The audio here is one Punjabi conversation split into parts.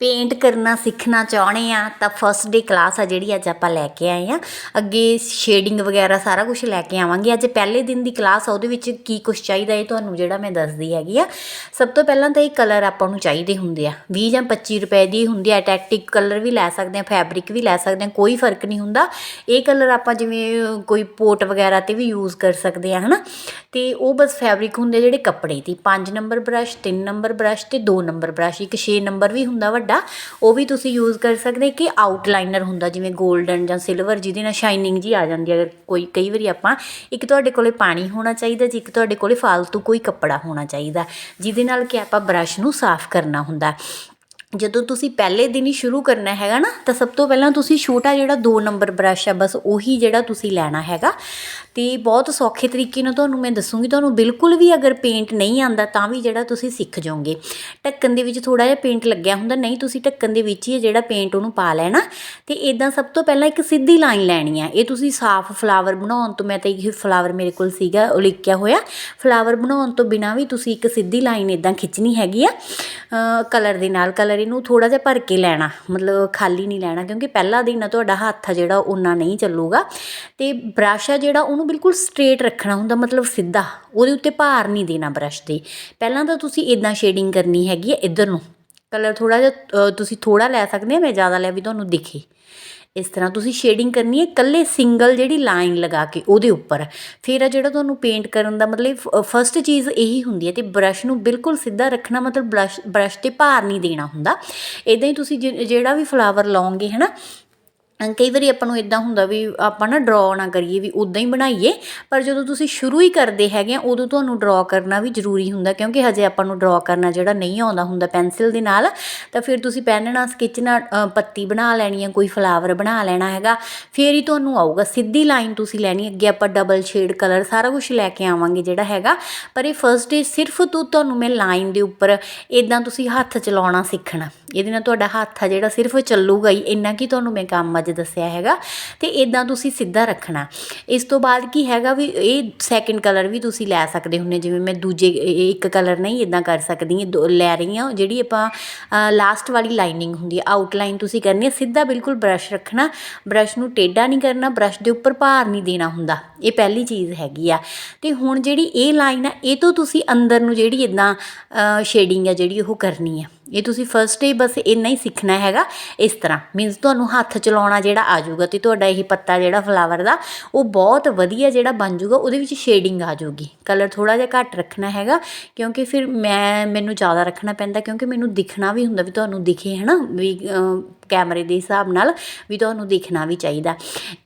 ਪੇਂਟ ਕਰਨਾ ਸਿੱਖਣਾ ਚਾਹੁੰਦੇ ਆ, ਤਾਂ ਫਸਟ ਡੇ ਕਲਾਸ ਆ ਜਿਹੜੀ ਅੱਜ ਆਪਾਂ ਲੈ ਕੇ ਆਏ ਆ। ਅੱਗੇ ਸ਼ੇਡਿੰਗ ਵਗੈਰਾ ਸਾਰਾ ਕੁਝ ਲੈ ਕੇ ਆਵਾਂਗੇ। ਅੱਜ ਪਹਿਲੇ ਦਿਨ ਦੀ ਕਲਾਸ ਆ, ਉਹਦੇ ਵਿੱਚ ਕੀ ਕੁਝ ਚਾਹੀਦਾ ਇਹ ਤੁਹਾਨੂੰ ਜਿਹੜਾ ਮੈਂ ਦੱਸਦੀ ਹੈਗੀ ਆ। ਸਭ ਤੋਂ ਪਹਿਲਾਂ ਤਾਂ ਇਹ ਕਲਰ ਆਪਾਂ ਨੂੰ ਚਾਹੀਦੇ ਹੁੰਦੇ ਆ। 20 ਜਾਂ 25 ਰੁਪਏ ਦੀ ਹੁੰਦੀ ਆ ਟੈਕਟਿਕ ਕਲਰ ਵੀ ਲੈ ਸਕਦੇ ਆ ਫੈਬਰਿਕ ਵੀ ਲੈ ਸਕਦੇ ਆ, ਕੋਈ ਫ਼ਰਕ ਨਹੀਂ ਹੁੰਦਾ। ਇਹ ਕਲਰ ਆਪਾਂ ਜਿਵੇਂ ਕੋਈ ਪੋਟ ਵਗੈਰਾ ਤੇ ਵੀ ਯੂਜ਼ ਕਰ ਸਕਦੇ ਆ, ਹਨਾ? ਤੇ ਉਹ ਬਸ ਫੈਬਰਿਕ ਹੁੰਦੇ ਜਿਹੜੇ ਕੱਪੜੇ ਦੀ। 5 ਨੰਬਰ ਬ੍ਰਸ਼ 3 ਨੰਬਰ ਬ੍ਰਸ਼ ਤੇ 2 ਨੰਬਰ ਬ੍ਰਸ਼ ਇੱਕ 6 ਨੰਬਰ ਵੀ ਹੁੰਦਾ ਤੁਹਾਡਾ, ਉਹ ਵੀ ਤੁਸੀਂ ਯੂਜ਼ ਕਰ ਸਕਦੇ ਕਿ ਆਊਟਲਾਈਨਰ ਹੁੰਦਾ, ਜਿਵੇਂ 골ਡਨ ਜਾਂ ਸਿਲਵਰ ਜਿਹਦੇ ਨਾਲ ਸ਼ਾਈਨਿੰਗ ਜੀ ਆ ਜਾਂਦੀ ਹੈ। ਕੋਈ, ਕਈ ਵਾਰੀ ਆਪਾਂ, ਇੱਕ ਤੁਹਾਡੇ ਕੋਲੇ ਪਾਣੀ ਹੋਣਾ ਚਾਹੀਦਾ, ਜੀ ਇੱਕ ਤੁਹਾਡੇ ਕੋਲੇ ਫਾਲਤੂ ਕੋਈ ਕੱਪੜਾ ਹੋਣਾ ਚਾਹੀਦਾ, ਜਿਹਦੇ ਨਾਲ ਕਿ ਆਪਾਂ ਬ੍ਰਸ਼ ਨੂੰ ਸਾਫ਼ ਕਰਨਾ ਹੁੰਦਾ। ਜਦੋਂ ਤੁਸੀਂ ਪਹਿਲੇ ਦਿਨ ਹੀ ਸ਼ੁਰੂ ਕਰਨਾ ਹੈਗਾ ਨਾ, ਤਾਂ ਸਭ ਤੋਂ ਪਹਿਲਾਂ ਤੁਸੀਂ ਛੋਟਾ ਜਿਹੜਾ 2 ਨੰਬਰ ਬ੍ਰਸ਼ ਆ, ਬਸ ਉਹੀ ਜਿਹੜਾ ਤੁਸੀਂ ਲੈਣਾ ਹੈਗਾ। ਤੇ ਬਹੁਤ ਸੌਖੇ ਤਰੀਕੇ ਨਾਲ ਤੁਹਾਨੂੰ ਮੈਂ ਦੱਸੂਗੀ, ਤੁਹਾਨੂੰ ਬਿਲਕੁਲ ਵੀ ਅਗਰ ਪੇਂਟ ਨਹੀਂ ਆਂਦਾ ਤਾਂ ਵੀ ਜਿਹੜਾ ਤੁਸੀਂ ਸਿੱਖ ਜਾਓਗੇ। ਢੱਕਣ ਦੇ ਵਿੱਚ ਥੋੜਾ ਜਿਹਾ ਪੇਂਟ ਲੱਗਿਆ ਹੁੰਦਾ, ਨਹੀਂ ਤੁਸੀਂ ਢੱਕਣ ਦੇ ਵਿੱਚ ਹੀ ਇਹ ਜਿਹੜਾ ਪੇਂਟ ਉਹਨੂੰ ਪਾ ਲੈਣਾ। ਤੇ ਇਦਾਂ ਸਭ ਤੋਂ ਪਹਿਲਾਂ ਇੱਕ ਸਿੱਧੀ ਲਾਈਨ ਲੈਣੀ ਆ। ਇਹ ਤੁਸੀਂ ਸਾਫ਼ ਫਲਾਵਰ ਬਣਾਉਣ ਤੋਂ, ਮੈਂ ਤਾਂ ਇਹ ਫਲਾਵਰ ਮੇਰੇ ਕੋਲ ਸੀਗਾ, ਉਹ ਲਿਖਿਆ ਹੋਇਆ। ਫਲਾਵਰ ਬਣਾਉਣ ਤੋਂ ਬਿਨਾ ਵੀ ਤੁਸੀਂ ਇੱਕ ਸਿੱਧੀ ਲਾਈਨ ਇਦਾਂ ਖਿੱਚਣੀ ਹੈਗੀ ਆ। ਕਲਰ ਦੇ ਨਾਲ ਕਲਰ ਇਹਨੂੰ ਥੋੜਾ ਜਿਹਾ ਭਰ ਕੇ ਲੈਣਾ, ਮਤਲਬ ਖਾਲੀ ਨਹੀਂ ਲੈਣਾ, ਕਿਉਂਕਿ ਪਹਿਲਾ ਦਿਨ ਆ ਤੁਹਾਡਾ ਹੱਥ ਆ ਜਿਹੜਾ ਉਹਨਾਂ ਨਹੀਂ ਚੱਲੂਗਾ। ਤੇ ਬ੍ਰਸ਼ ਆ ਜਿਹੜਾ ਉਹਨੂੰ ਬਿਲਕੁਲ ਸਟ੍ਰੇਟ ਰੱਖਣਾ ਹੁੰਦਾ, ਮਤਲਬ ਸਿੱਧਾ, ਉਹਦੇ ਉੱਤੇ ਭਾਰ ਨਹੀਂ ਦੇਣਾ ਬ੍ਰਸ਼ ਦੇ ਪਹਿਲਾਂ ਤਾਂ ਤੁਸੀਂ ਇਦਾਂ ਸ਼ੇਡਿੰਗ ਕਰਨੀ ਹੈਗੀ ਹੈ ਇੱਧਰ ਨੂੰ। ਕਲਰ ਥੋੜਾ ਜਿਹਾ ਤੁਸੀਂ ਥੋੜਾ ਲੈ ਸਕਦੇ ਆ, ਮੈਂ ਜ਼ਿਆਦਾ ਲਿਆ ਵੀ ਤੁਹਾਨੂੰ ਦਿਖੇ। ਇਸ ਤਰ੍ਹਾਂ ਤੁਸੀਂ ਸ਼ੇਡਿੰਗ ਕਰਨੀ ਹੈ, ਇਕੱਲੇ ਸਿੰਗਲ ਜਿਹੜੀ ਲਾਈਨ ਲਗਾ ਕੇ ਉਹਦੇ ਉੱਪਰ। ਫਿਰ ਆ ਜਿਹੜਾ ਤੁਹਾਨੂੰ ਪੇਂਟ ਕਰਨ ਦਾ ਮਤਲਬ ਫਸਟ ਚੀਜ਼ ਇਹੀ ਹੁੰਦੀ ਹੈ ਤੇ ਬ੍ਰਸ਼ ਨੂੰ ਬਿਲਕੁਲ ਸਿੱਧਾ ਰੱਖਣਾ, ਮਤਲਬ ਬ੍ਰਸ਼ ਬ੍ਰਸ਼ ਤੇ ਭਾਰ ਨਹੀਂ ਦੇਣਾ ਹੁੰਦਾ। ਇਦਾਂ ਹੀ ਤੁਸੀਂ ਜਿਹੜਾ ਵੀ ਫਲਾਵਰ ਲਾਉਂਗੇ ਹੈ ਨਾ ਕਈ ਵਾਰੀ ਆਪਾਂ ਨੂੰ ਇੱਦਾਂ ਹੁੰਦਾ ਵੀ ਆਪਾਂ ਨਾ ਡਰਾ ਨਾ ਕਰੀਏ, ਵੀ ਉੱਦਾਂ ਹੀ ਬਣਾਈਏ, ਪਰ ਜਦੋਂ ਤੁਸੀਂ ਸ਼ੁਰੂ ਹੀ ਕਰਦੇ ਹੈਗੇ ਆ, ਉਦੋਂ ਤੁਹਾਨੂੰ ਡਰਾ ਕਰਨਾ ਵੀ ਜ਼ਰੂਰੀ ਹੁੰਦਾ, ਕਿਉਂਕਿ ਹਜੇ ਆਪਾਂ ਨੂੰ ਡਰਾ ਕਰਨਾ ਜਿਹੜਾ ਨਹੀਂ ਆਉਂਦਾ ਹੁੰਦਾ ਪੈਨਸਿਲ ਦੇ ਨਾਲ, ਤਾਂ ਫਿਰ ਤੁਸੀਂ ਪੈਨ ਨਾਲ ਸਕੈਚ ਨਾਲ ਪੱਤੀ ਬਣਾ ਲੈਣੀ ਹੈ ਕੋਈ ਫਲਾਵਰ ਬਣਾ ਲੈਣਾ ਹੈਗਾ, ਫਿਰ ਹੀ ਤੁਹਾਨੂੰ ਆਊਗਾ, ਸਿੱਧੀ ਲਾਈਨ ਤੁਸੀਂ ਲੈਣੀ, ਅੱਗੇ ਆਪਾਂ ਡਬਲ ਸ਼ੇਡ ਕਲਰ ਸਾਰਾ ਕੁਝ ਲੈ ਕੇ ਆਵਾਂਗੇ ਜਿਹੜਾ ਹੈਗਾ, ਪਰ ਇਹ ਫਰਸਟ ਡੇ ਸਿਰਫ ਤੋਂ, ਤੁਹਾਨੂੰ ਮੈਂ ਲਾਈਨ ਦੇ ਉੱਪਰ ਇਦਾਂ ਤੁਸੀਂ ਹੱਥ ਚਲਾਉਣਾ ਸਿੱਖਣਾ, ਇਹਦੇ ਨਾਲ ਤੁਹਾਡਾ ਹੱਥ ਆ ਜਿਹੜਾ ਸਿਰਫ ਚੱਲੂਗਾ ਹੀ, ਇੰਨਾ ਕਿ ਤੁਹਾਨੂੰ ਮੈਂ ਕੰਮ ਅੱਜ ਦੱਸਿਆ ਹੈਗਾ, ਤੇ ਇਦਾਂ ਤੁਸੀਂ ਸਿੱਧਾ ਰੱਖਣਾ। ਇਸ ਤੋਂ ਬਾਅਦ ਕੀ ਹੈਗਾ ਵੀ, ਇਹ ਸੈਕਿੰਡ ਕਲਰ ਵੀ ਤੁਸੀਂ ਲੈ ਸਕਦੇ ਹੁੰਦੇ ਜਿਵੇਂ ਮੈਂ ਦੂਜੇ ਇੱਕ ਕਲਰ ਨਹੀਂ ਇਦਾਂ ਕਰ ਸਕਦੀ ਦੋ ਲੈ ਰਹੀ ਹਾਂ, ਜਿਹੜੀ ਆਪਾਂ ਲਾਸਟ ਵਾਲੀ ਲਾਈਨਿੰਗ ਹੁੰਦੀ ਹੈ ਆਊਟਲਾਈਨ ਤੁਸੀਂ ਕਰਨੀ ਹੈ, ਸਿੱਧਾ ਬਿਲਕੁਲ ਬ੍ਰਸ਼ ਰੱਖਣਾ ਬ੍ਰਸ਼ ਨੂੰ ਟੇਢਾ ਨਹੀਂ ਕਰਨਾ ਬ੍ਰਸ਼ ਦੇ ਉੱਪਰ ਭਾਰ ਨਹੀਂ ਦੇਣਾ ਹੁੰਦਾ, ਇਹ ਪਹਿਲੀ ਚੀਜ਼ ਹੈਗੀ ਆ। ਤੇ ਹੁਣ ਜਿਹੜੀ ਇਹ ਲਾਈਨ ਆ, ਇਹ ਤੋਂ ਤੁਸੀਂ ਅੰਦਰ ਨੂੰ ਜਿਹੜੀ ਇਦਾਂ ਸ਼ੇਡਿੰਗ ਆ ਜਿਹੜੀ ਉਹ ਕਰਨੀ ਆ। ਇਹ ਤੁਸੀਂ ਫਰਸਟ ਡੇ ਬਸ ਇੰਨਾ ਹੀ ਸਿੱਖਣਾ ਹੈਗਾ, ਇਸ ਤਰ੍ਹਾਂ। ਮੀਨਸ ਤੁਹਾਨੂੰ ਹੱਥ ਚਲਾਉਣਾ ਜਿਹੜਾ ਆ ਜਾਊਗਾ ਤੇ ਤੁਹਾਡਾ ਇਹ ਪੱਤਾ ਜਿਹੜਾ ਫਲਾਵਰ ਦਾ, ਉਹ ਬਹੁਤ ਵਧੀਆ ਜਿਹੜਾ ਬਣ ਜਾਊਗਾ, ਉਹਦੇ ਵਿੱਚ ਸ਼ੇਡਿੰਗ ਆ ਜਾਊਗੀ। ਕਲਰ ਥੋੜਾ ਜਿਹਾ ਘੱਟ ਰੱਖਣਾ ਹੈਗਾ, ਕਿਉਂਕਿ ਫਿਰ ਮੈਂ, ਮੈਨੂੰ ਜ਼ਿਆਦਾ ਰੱਖਣਾ ਪੈਂਦਾ, ਕਿਉਂਕਿ ਮੈਨੂੰ ਦਿਖਣਾ ਵੀ ਹੁੰਦਾ ਵੀ ਤੁਹਾਨੂੰ ਦਿਖੇ, ਹਨਾ? ਵੀ ਕੈਮਰੇ ਦੇ ਹਿਸਾਬ ਨਾਲ ਵੀ ਤੁਹਾਨੂੰ ਦਿਖਣਾ ਵੀ ਚਾਹੀਦਾ।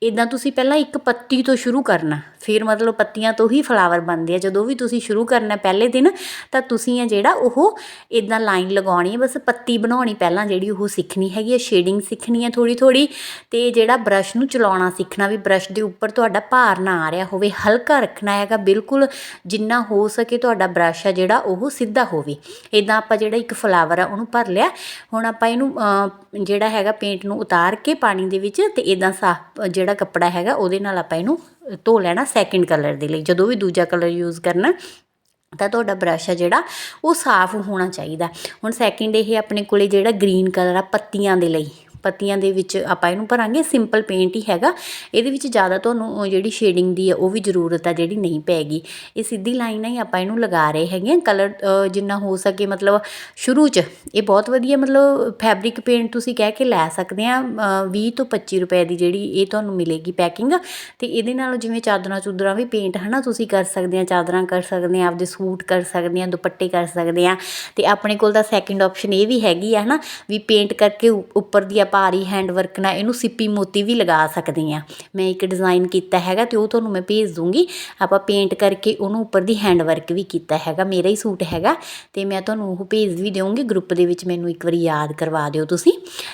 ਇਦਾਂ ਤੁਸੀਂ ਪਹਿਲਾਂ ਇੱਕ ਪੱਤੀ ਤੋਂ ਸ਼ੁਰੂ ਕਰਨਾ। ਫਿਰ ਮਤਲਬ ਪੱਤੀਆਂ ਤੋਂ ਹੀ ਫਲਾਵਰ ਬਣਦੇ ਆ। ਜਦੋਂ ਵੀ ਤੁਸੀਂ ਸ਼ੁਰੂ ਕਰਨਾ ਪਹਿਲੇ ਦਿਨ, ਤਾਂ ਤੁਸੀਂ ਆ ਜਿਹੜਾ ਉਹ ਇਦਾਂ ਲਾਈਨ ਲਗਾਉਣੀ ਹੈ ਬਸ ਪੱਤੀ ਬਣਾਉਣੀ ਪਹਿਲਾਂ ਜਿਹੜੀ ਉਹ ਸਿੱਖਣੀ ਹੈਗੀ ਹੈ ਸ਼ੇਡਿੰਗ ਸਿੱਖਣੀ ਹੈ ਥੋੜੀ ਥੋੜੀ ਤੇ ਜਿਹੜਾ ਬ੍ਰਸ਼ ਨੂੰ ਚਲਾਉਣਾ ਸਿੱਖਣਾ ਵੀ ਬ੍ਰਸ਼ ਦੇ ਉੱਪਰ ਤੁਹਾਡਾ ਭਾਰ ਨਾ ਆ ਰਿਹਾ ਹੋਵੇ, ਹਲਕਾ ਰੱਖਣਾ ਹੈਗਾ, ਬਿਲਕੁਲ ਜਿੰਨਾ ਹੋ ਸਕੇ ਤੁਹਾਡਾ ਬ੍ਰਸ਼ ਆ ਜਿਹੜਾ ਉਹ ਸਿੱਧਾ ਹੋਵੇ। ਇਦਾਂ ਆਪਾਂ ਜਿਹੜਾ ਇੱਕ ਫਲਾਵਰ ਆ ਉਹਨੂੰ ਭਰ ਲਿਆ, ਹੁਣ ਆਪਾਂ ਇਹਨੂੰ ਜਿਹੜਾ ਹੈਗਾ ਪੇਂਟ ਨੂੰ ਉਤਾਰ ਕੇ ਪਾਣੀ ਦੇ ਵਿੱਚ ਤੇ ਇਦਾਂ ਸਾਫ਼ ਜਿਹੜਾ ਕੱਪੜਾ ਹੈਗਾ ਉਹਦੇ ਨਾਲ ਆਪਾਂ ਇਹਨੂੰ ਧੋ ਲੈਣਾ ਸੈਕਿੰਡ ਕਲਰ ਦੇ ਲਈ, ਜਦੋਂ ਵੀ ਦੂਜਾ ਕਲਰ ਯੂਜ਼ ਕਰਨਾ ਤਾਂ ਤੁਹਾਡਾ ਬ੍ਰਸ਼ ਆ ਜਿਹੜਾ, ਉਹ ਸਾਫ਼ ਹੋਣਾ ਚਾਹੀਦਾ। ਹੁਣ ਸੈਕਿੰਡ ਇਹ ਆਪਣੇ ਕੋਲੇ ਜਿਹੜਾ ਗ੍ਰੀਨ ਕਲਰ ਆ, ਪੱਤੀਆਂ ਦੇ ਲਈ। ਪੱਤੀਆਂ ਦੇ ਵਿੱਚ ਆਪਾਂ ਇਹਨੂੰ ਭਰਾਂਗੇ ਸਿੰਪਲ ਪੇਂਟ ਹੀ ਹੈਗਾ। ਇਹਦੇ ਵਿੱਚ ਜ਼ਿਆਦਾ ਤੁਹਾਨੂੰ ਜਿਹੜੀ ਸ਼ੇਡਿੰਗ ਦੀ ਹੈ ਉਹ ਵੀ ਜ਼ਰੂਰਤ ਆ, ਜਿਹੜੀ ਨਹੀਂ ਪੈਗੀ। ਇਹ ਸਿੱਧੀ ਲਾਈਨਾਂ ਹੀ ਆਪਾਂ ਇਹਨੂੰ ਲਗਾ ਰਹੇ ਹੈਗੇ ਆ। ਕਲਰ ਜਿੰਨਾ ਹੋ ਸਕੇ, ਮਤਲਬ ਸ਼ੁਰੂ 'ਚ, ਇਹ ਬਹੁਤ ਵਧੀਆ, ਮਤਲਬ ਫੈਬਰਿਕ ਪੇਂਟ ਤੁਸੀਂ ਕਹਿ ਕੇ ਲੈ ਸਕਦੇ ਆ 20 ਤੋਂ 25 ਰੁਪਏ ਦੀ ਜਿਹੜੀ ਇਹ ਤੁਹਾਨੂੰ ਮਿਲੇਗੀ ਪੈਕਿੰਗ ਤੇ ਇਹਦੇ ਨਾਲ ਜਿਵੇਂ ਚਾਦਰਾਂ ਚੁਦਰਾਂ ਵੀ ਪੇਂਟ ਹਨਾ, ਤੁਸੀਂ ਕਰ ਸਕਦੇ ਆ, ਚਾਦਰਾਂ ਕਰ ਸਕਦੇ ਆ, ਆਪਦੇ ਸੂਟ ਕਰ ਸਕਦੇ ਆ, ਦੁਪੱਟੇ ਕਰ ਸਕਦੇ ਆ। ਤੇ ਆਪਣੇ ਕੋਲ ਤਾਂ ਸੈਕਿੰਡ ਆਪਸ਼ਨ ਇਹ ਵੀ ਹੈਗੀ ਆ, ਹਨਾ, ਵੀ ਪੇਂਟ ਕਰਕੇ ਉੱਪਰ ਦੀ ਆ ਭਾਰੀ ਹੈਂਡ ਵਰਕ ਨਾਲ ਇਹਨੂੰ ਸਿੱਪੀ ਮੋਤੀ ਵੀ ਲਗਾ ਸਕਦੇ ਆ ਮੈਂ ਇੱਕ ਡਿਜ਼ਾਈਨ ਕੀਤਾ ਹੈਗਾ ਤੇ ਉਹ ਤੁਹਾਨੂੰ ਮੈਂ ਭੇਜ ਦੂੰਗੀ। ਆਪਾਂ ਪੇਂਟ ਕਰਕੇ ਉਹਨੂੰ ਉੱਪਰ ਦੀ ਹੈਂਡ ਵਰਕ ਵੀ ਕੀਤਾ ਹੈਗਾ, ਮੇਰਾ ਹੀ ਸੂਟ ਹੈਗਾ। ਤੇ ਮੈਂ ਤੁਹਾਨੂੰ ਉਹ ਭੇਜ ਵੀ ਦੇਵਾਂਗੀ ਗਰੁੱਪ ਦੇ ਵਿੱਚ ਮੈਨੂੰ ਇੱਕ ਵਾਰੀ ਯਾਦ ਕਰਵਾ ਦਿਓ ਤੁਸੀਂ।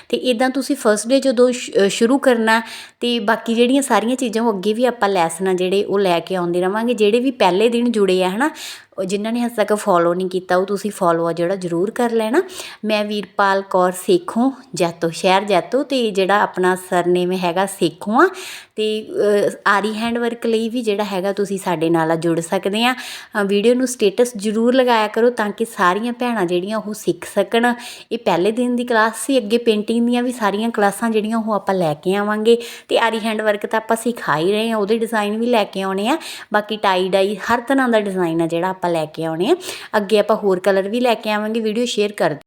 ਤੇ ਇਦਾਂ ਤੁਸੀਂ ਫਰਸਟ ਡੇ ਜਦੋਂ ਸ਼- ਸ਼ੁਰੂ ਕਰਨਾ ਤੇ ਬਾਕੀ ਜਿਹੜੀਆਂ ਸਾਰੀਆਂ ਚੀਜ਼ਾਂ ਉਹ ਅੱਗੇ ਵੀ ਆਪਾਂ ਲੈਸਨਾਂ ਜਿਹੜੇ ਉਹ ਲੈ ਕੇ ਆਉਂਦੇ ਰਵਾਂਗੇ, ਜਿਹੜੇ ਵੀ ਪਹਿਲੇ ਦਿਨ ਜੁੜੇ ਆ, ਹਨਾ? ਉਹ ਜਿਨ੍ਹਾਂ ਨੇ ਹਜੇ ਤੱਕ ਫੋਲੋ ਨਹੀਂ ਕੀਤਾ, ਉਹ ਤੁਸੀਂ ਫੋਲੋ ਆ ਜਿਹੜਾ ਜ਼ਰੂਰ ਕਰ ਲੈਣਾ। ਮੈਂ ਵੀਰਪਾਲ ਕੌਰ ਸੇਖੋਂ, ਜੈਤੋ, ਸ਼ਹਿਰ ਜੈਤੋ ਤੇ ਜਿਹੜਾ ਆਪਣਾ ਸਰਨੇਮ ਹੈਗਾ ਸੇਖੋਂ ਆ। ਤੇ ਆਰੀ ਹੈਂਡ ਵਰਕ ਲਈ ਵੀ ਜਿਹੜਾ ਹੈਗਾ ਤੁਸੀਂ ਸਾਡੇ ਨਾਲ ਜੁੜ ਸਕਦੇ ਆ। ਵੀਡੀਓ ਨੂੰ ਸਟੇਟਸ ਜ਼ਰੂਰ ਲਗਾਇਆ ਕਰੋ ਤਾਂ ਕਿ ਸਾਰੀਆਂ ਭੈਣਾਂ ਜਿਹੜੀਆਂ ਉਹ ਸਿੱਖ ਸਕਣ। ਇਹ ਪਹਿਲੇ ਦਿਨ ਦੀ ਕਲਾਸ ਸੀ, ਅੱਗੇ ਪੇਂਟਿੰਗ ਦੀਆਂ ਵੀ ਸਾਰੀਆਂ ਕਲਾਸਾਂ ਜਿਹੜੀਆਂ ਉਹ ਆਪਾਂ ਲੈ ਕੇ ਆਵਾਂਗੇ। ਤੇ ਆਰੀ ਹੈਂਡ ਵਰਕ ਤਾਂ ਆਪਾਂ ਸਿਖਾ ਹੀ ਰਹੇ ਆ ਉਹਦੇ ਡਿਜ਼ਾਈਨ ਵੀ ਲੈ ਕੇ ਆਉਣੇ ਆ। ਬਾਕੀ ਟਾਈ ਡਾਈ ਹਰ ਤਰ੍ਹਾਂ ਦਾ ਡਿਜ਼ਾਈਨ ਆ ਜਿਹੜਾ ਆਪਾਂ ਲੈ ਕੇ ਆਉਣੇ ਆ। ਅੱਗੇ ਆਪਾਂ ਹੋਰ ਕਲਰ ਵੀ ਲੈ ਕੇ ਆਵਾਂਗੇ ਵੀਡੀਓ ਸ਼ੇਅਰ ਕਰ